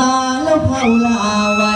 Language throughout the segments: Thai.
ตาแล้วเผาลาไว้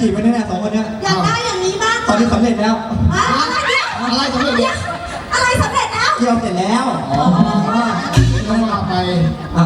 จีบกันแน่ๆสองคนเนี้ยอยากได้อย่างนี้มากตอนนี้สำเร็จแล้วอะไรเนี่ยอะไรสำเร็จ เนี่อะไรสำเร็จแล้ว เกี่ยวเสร็จแล้วอ๋อ ต้องมาไป อ่า